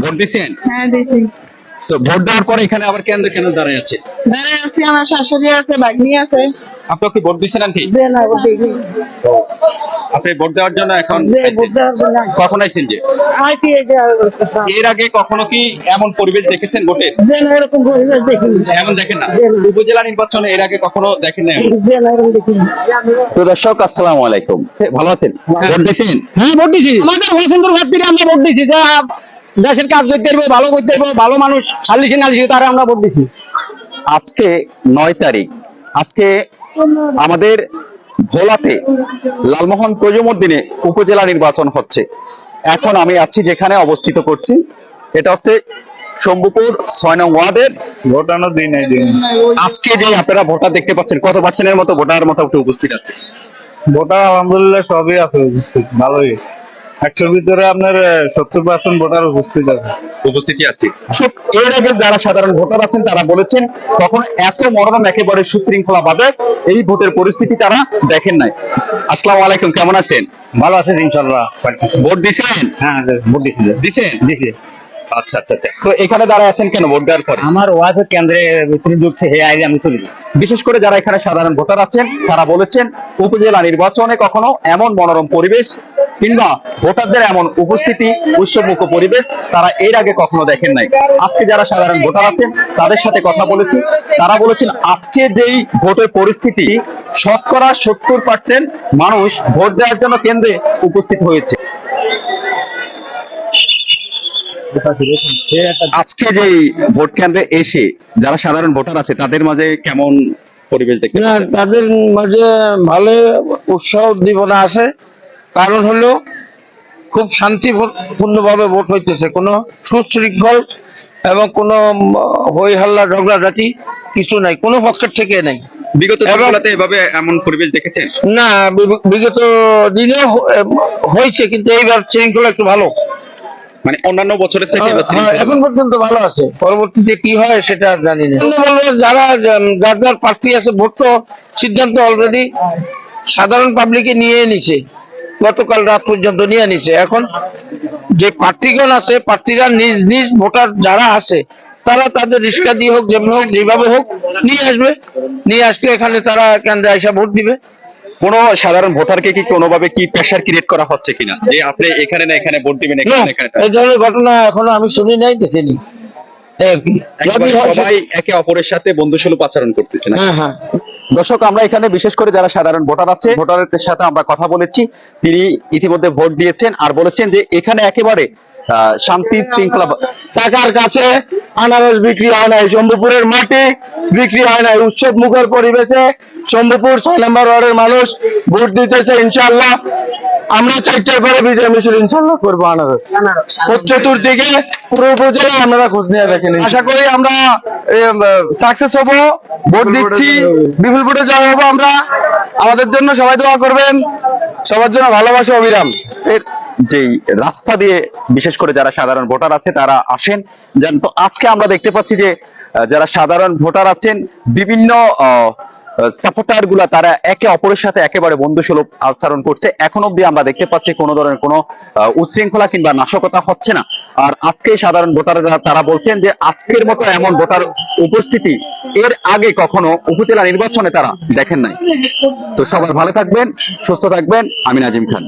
Vote দিয়েছেন হ্যাঁ দিছি। তো ভোট দেওয়ার পরে এখানে আবার কেন্দ্রে কেন দাঁড়ায় আছে? দাঁড়ায় আসছি আমার শাশুড়ি আছে ভাগ্নি আছে। আপনি কি ভোট দিয়েছেন আন্টি? আপনি ভোট দেওয়ার জন্য এখন কখন আইছেন যে। এর আগে কখনো কি এমন পরিবেশ দেখেছেন ভোটের দেন এরকম পরিবেশ দেখিনি। এমন দেখেন না। উপজেলা নির্বাচনে এর আগে কখনো দেখেন না তো দর্শক আসসালামু আলাইকুম। ভালো আছেন? ভোট দিয়েছেন হ্যাঁ ভোট দিছি। আমাদের হরিচন্দ্র ঘাট থেকে আমরা ভোট দিছি। যে দেশের কাজ করতে পারব ভালো করতে পারব ভালো মানুষ সাল্লিশি নালিশি তারা আমরা ভোট দিছি। আজকে নয় তারিখ। আজকে আমাদের ভোলাতে লালমোহন তজুমুদ্দিনে উপজেলা নির্বাচন হচ্ছে। এখন আমি আছি যেখানে অবস্থিত করছি। এটা হচ্ছে শম্ভুপুর ছয় নং ওয়ার্ডের। ভোটানোর দিন আজকে যে আপনারা ভোটার দেখতে পাচ্ছেন কত পার্সেন্টের মতো ভোটার মতো উপস্থিত আছে? ভোটার আলহামদুলিল্লাহ সবই আছে উপস্থিত ভালোই। একশোর ভিতরে আপনার সত্তর পার্সেন্ট ভোটার উপস্থিত আছে। উপস্থিতি আছে? এর আগে যারা সাধারণ ভোটার আছেন তারা বলেছেন তখন এত মনোরম একেবারে সুশৃঙ্খলা ভাবে এই ভোটের পরিস্থিতি তারা দেখেন নাই। আসসালামু আলাইকুম কেমন আছেন? ভালো আছে ইনশাল্লাহ ভোট দিছেন হ্যাঁ ভোট দিছি দিছেন? দিছি। আচ্ছা আচ্ছা আচ্ছা। তো এখানে দাঁড়ায় আছেন কেন ভোট দেওয়ার পরে? আমার ওয়াইফের কেন্দ্রে ভিতরে ঢুকছে হে আইলে আমি চলে বিশেষ করে যারা এখানে সাধারণ ভোটার আছেন তারা বলেছেন উপজেলা নির্বাচনে কখনো এমন মনোরম পরিবেশ কিংবা ভোটারদের এমন উপস্থিতি উৎসবমুখ পরিবেশ তারা এর আগে কখনো দেখেন নাই। আজকে যারা সাধারণ ভোটার আছেন তাদের সাথে কথা বলেছি। তারা বলেছেন আজকে যেই ভোটের পরিস্থিতি শতকরা সত্তর পার্সেন্ট মানুষ ভোট দেওয়ার জন্য কেন্দ্রে উপস্থিত হয়েছে। আজকে যে ভোট কেন্দ্রে এসে যারা সাধারণ ভোটার আছে তাদের মাঝে কেমন পরিবেশ দেখতে তাদের মাঝে ভালো উৎসাহ উদ্দীপনা আছে। কারণ হলো খুব শান্তিপূর্ণ ভাবে ভোট হইতেছে। কোনো সুশৃঙ্খল এবং কোনো হই হাল্লা ঝগড়া জাতি কিছু নাই কোনো পক্ষের থেকে নাই। বিগত দিনগুলোতে এভাবে এমন পরিবেশ দেখেছেন? না বিগত দিনেও হয়েছে কিন্তু এইবার শৃঙ্খলা একটু ভালো। মানে অন্যান্য বছরের থেকে হ্যাঁ, শৃঙ্খলা এখন পর্যন্ত ভালো আছে। পরবর্তীতে কি হয় সেটা জানি না। যারা যার যার প্রার্থী আছে ভোট তো সিদ্ধান্ত অলরেডি সাধারণ পাবলিকে নিয়ে নিছে। গতকাল রাত পর্যন্ত নিয়ে নিছে। এখন যে প্রার্থীগণ আছে প্রার্থীরা নিজ নিজ ভোটার যারা আছে তারা তাদের রিক্সা দিয়ে হোক যেমন হোক যেভাবে হোক নিয়ে আসবে। নিয়ে আসলে এখানে তারা কেন্দ্রে এসে ভোট দিবে। কোন সাধারণ ভোটারকে কি কোনোভাবে কি প্রেশার ক্রিয়েট করা হচ্ছে কিনা? যে আপনি এখানে না এখানে ভোট দিবেন এখানে এখানে এই ধরনের ঘটনা এখনও আমি শুনি নাই দেখিনি। সবাই একে অপরের সাথে বন্ধুসুলভ আচরণ করতেছে না। হ্যাঁ হ্যাঁ। দর্শক, আমরা এখানে বিশেষ করে যারা সাধারণ ভোটার আছে, ভোটারদের সাথে আমরা কথা বলেছি। তিনি ইতিমধ্যে ভোট দিয়েছেন আর বলেছেন যে এখানে একেবারে শান্তি শৃঙ্খলা টাকার কাছে আনারস বিক্রি হয় নাই। শম্ভুপুরের মাটি বিক্রি হয় নাই। উৎসব মুখের পরিবেশে শম্ভুপুর ছয় নম্বর ওয়ার্ডের মানুষ ভোট দিতেছে ইনশাল্লাহ আমরা চারটার পরে বিজয় মিছিল ইনশাল্লাহ করব আনারস। চতুর্দিকে পুরো উপজেলা আপনারা খোঁজ নিয়ে দেখেন আশা করি আমরা সাকসেস হব ভোট দিচ্ছি বিপুল ভোটে জয় হব আমরা। আমাদের জন্য সবাই দোয়া করবেন। সবার জন্য ভালোবাসা অবিরাম। যেই রাস্তা দিয়ে বিশেষ করে যারা সাধারণ ভোটার আছে তারা আসেন। যেন তো আজকে আমরা দেখতে পাচ্ছি যে যারা সাধারণ ভোটার আছেন বিভিন্ন সাপোর্টারগুলা তারা একে অপরের সাথে একেবারে বন্ধুসুলভ আচরণ করছে। এখন অব্দি আমরা দেখতে পাচ্ছি কোনো ধরনের কোনো উচ্ছৃঙ্খলা কিংবা নাশকতা হচ্ছে না। আর আজকে সাধারণ ভোটাররা তারা বলছেন যে আজকের মতো এমন ভোটার উপস্থিতি এর আগে কখনো উপজেলা নির্বাচনে তারা দেখেন নাই। তো সবাই ভালো থাকবেন, সুস্থ থাকবেন। আমি নাজিম খান।